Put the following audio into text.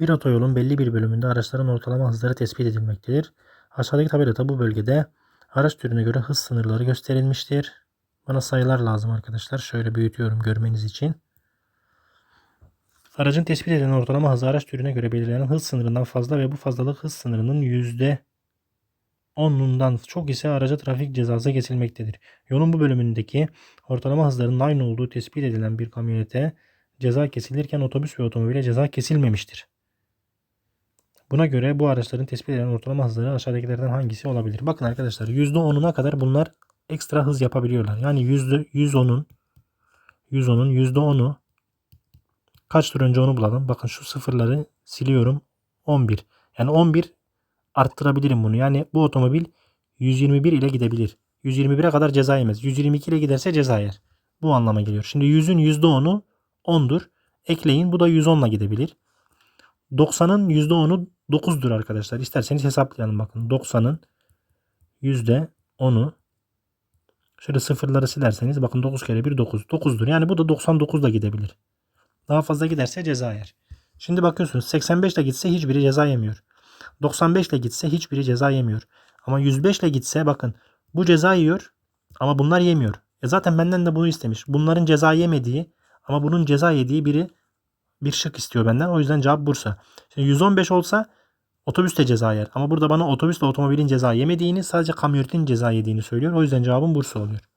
Bir otoyolun belli bir bölümünde araçların ortalama hızları tespit edilmektedir. Aşağıdaki tabelada bu bölgede araç türüne göre hız sınırları gösterilmiştir. Bana sayılar lazım arkadaşlar. Şöyle büyütüyorum görmeniz için. Aracın tespit edilen ortalama hızı araç türüne göre belirlenen hız sınırından fazla ve bu fazlalık hız sınırının %10'undan çok ise araca trafik cezası kesilmektedir. Yolun bu bölümündeki ortalama hızların aynı olduğu tespit edilen bir kamyonete ceza kesilirken otobüs ve otomobile ceza kesilmemiştir. Buna göre bu araçların tespit edilen ortalama hızları aşağıdakilerden hangisi olabilir? Bakın arkadaşlar %10'una kadar bunlar ekstra hız yapabiliyorlar. Yani %110'un %110'un %10'u kaç tur önce onu bulalım. Bakın şu sıfırları siliyorum. 11. Yani 11 arttırabilirim bunu. Yani bu otomobil 121 ile gidebilir. 121'e kadar ceza yemez. 122 ile giderse ceza yer. Bu anlama geliyor. Şimdi 100'ün %10'u 10'dur. Ekleyin. Bu da 110 ile gidebilir. 90'ın %10'u 9'dur arkadaşlar. İsterseniz hesaplayalım bakın. 90'ın %10'u şöyle sıfırları silerseniz bakın 9 kere 1 9. 9'dur. Yani bu da 99 ile gidebilir. Daha fazla giderse ceza yer. Şimdi bakıyorsunuz 85 ile gitse hiçbiri ceza yemiyor. 95 ile gitse hiçbiri ceza yemiyor. Ama 105 ile gitse bakın bu ceza yiyor ama bunlar yemiyor. E zaten benden de bunu istemiş. Bunların ceza yemediği ama bunun ceza yediği biri bir şık istiyor benden. O yüzden cevap Bursa. Şimdi 115 olsa otobüs de ceza yer. Ama burada bana otobüsle otomobilin ceza yemediğini sadece kamyonetin ceza yediğini söylüyor. O yüzden cevabım Bursa oluyor.